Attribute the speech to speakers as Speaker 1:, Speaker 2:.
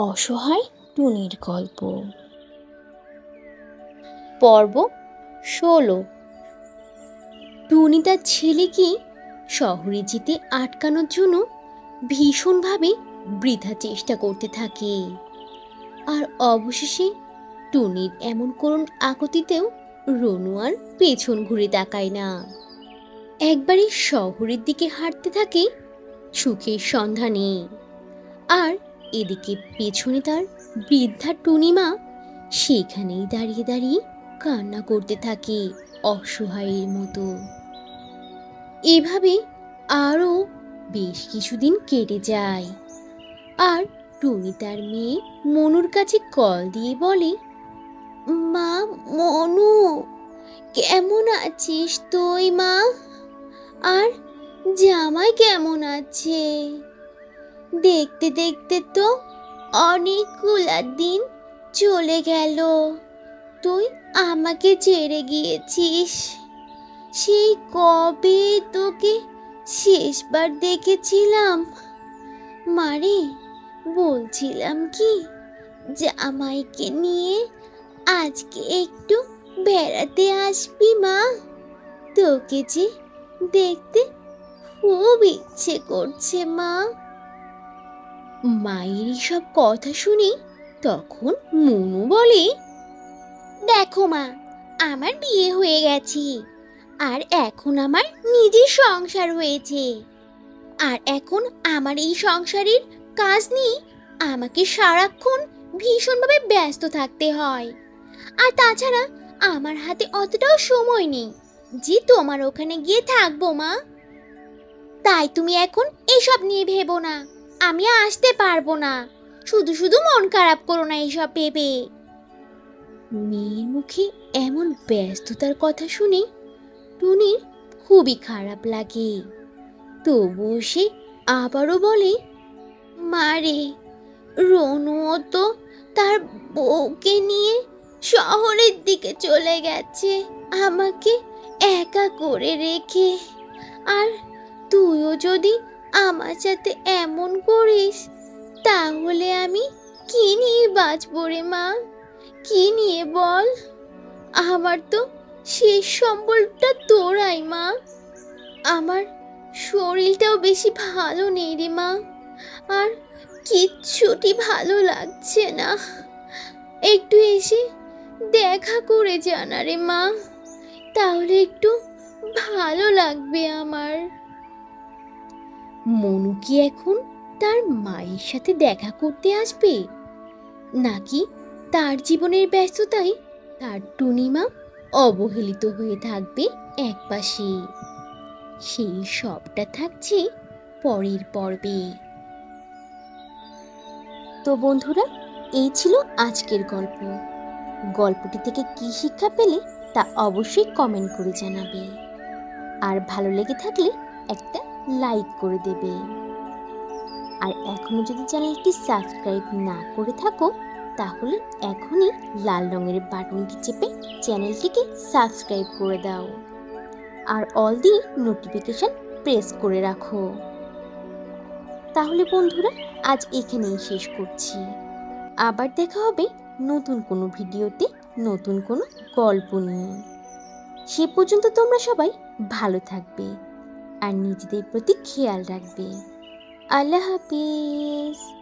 Speaker 1: অসহায় টুনির গল্প। পর্ব ষোলো। টুনি তার ছেলেকে শহরে যেতে আটকানোর জন্য ভীষণভাবে বৃথা চেষ্টা করতে থাকে। আর অবশেষে টুনির এমন করুণ আকতিতেও রনু আর পেছন ঘুরে তাকায় না। একবারে শহরের দিকে হাঁটতে থাকে সুখের সন্ধানে। আর এদিকে পেছনে তার বৃদ্ধা টুনিমা সেখানেই দাঁড়িয়ে দাঁড়িয়ে কান্না করতে থাকে অসহায়ের মতো। এভাবে আরও বেশ কিছুদিন কেটে যায়। আর টুনি তার মেয়ে মনুর কাছে কল দিয়ে বলে, মা, মনু, কেমন আছিস তুই মা? আর জামাই কেমন আছে? দেখতে দেখতে তো অনেকগুলা দিন চলে গেল। তুই আমাকে ছেড়ে গিয়েছিস। সেই কবে তোকে শেষবার দেখেছিলাম? মারে, বলছিলাম কি, জামাইকে নিয়ে আজকে একটু বেড়াতে আসবি মা। তোকে যে দেখতে খুব ইচ্ছে করছে মা। মায়ের সব কথা শুনে তখন মনু বলে, দেখো মা, আমার বিয়ে হয়ে গেছে। আর এখন আমার নিজের সংসার হয়েছে। আর এখন আমার এই সংসারের কাজ নিয়ে আমাকে সারাক্ষণ ভীষণভাবে ব্যস্ত থাকতে হয়। আর তাছাড়া আমার হাতে অতটাও সময় নেই যে তোমার ওখানে গিয়ে থাকব মা। তাই তুমি এখন এসব নিয়ে ভেবো না। আমি আসতে পারব না। শুধু শুধু মন খারাপ করো না এইসব ভেবে। মেয়ের মুখে এমন ব্যস্ততার কথা শুনে টুনির খুবই খারাপ লাগে। তবুও সে আবারও বলে মারে রনুও তো তার বউকে নিয়ে শহরের দিকে চলে গেছে। আমাকে একা করে রেখে। আর তুইও যদি আমার সাথে এমন করিস? তাহলে আমি কি নিয়ে বাঁচবো রে মা? কি নিয়ে বল? আমার তো শেষ সম্বলটা তোরাই মা। আমার শরীরটাও বেশি ভালো নেই রে মা। আর কিচ্ছুটি ভালো লাগছে না। একটু এসে দেখা করে জানা রে মা। তাহলে একটু ভালো লাগবে আমার। মনু কি এখন তার মায়ের সাথে দেখা করতে আসবে? নাকি তার জীবনের ব্যস্ততায় তার টুনিমা অবহেলিত হয়ে থাকবে একপাশে সেই সবটা থাকছে পরের পর্বে। তো বন্ধুরা, এই ছিল আজকের গল্প। গল্পটি থেকে কি শিক্ষা পেলে তা অবশ্যই কমেন্ট করে জানাবে। আর ভালো লেগে থাকলে একটা লাইক করে দেবে। আর এখনও যদি চ্যানেলটি সাবস্ক্রাইব না করে থাকো, তাহলে এখনই লাল রঙের বাটনটি চেপে চ্যানেলটিকে সাবস্ক্রাইব করে দাও। আর অল দি নোটিফিকেশন প্রেস করে রাখো। তাহলে বন্ধুরা, আজ এখানেই শেষ করছি। আবার দেখা হবে নতুন কোনো ভিডিওতে, নতুন কোনো গল্প নিয়ে। সে পর্যন্ত তোমরা সবাই ভালো থাকবে। আর নিজেদের প্রতি খেয়াল রাখবে। আল্লাহ হাফিজ।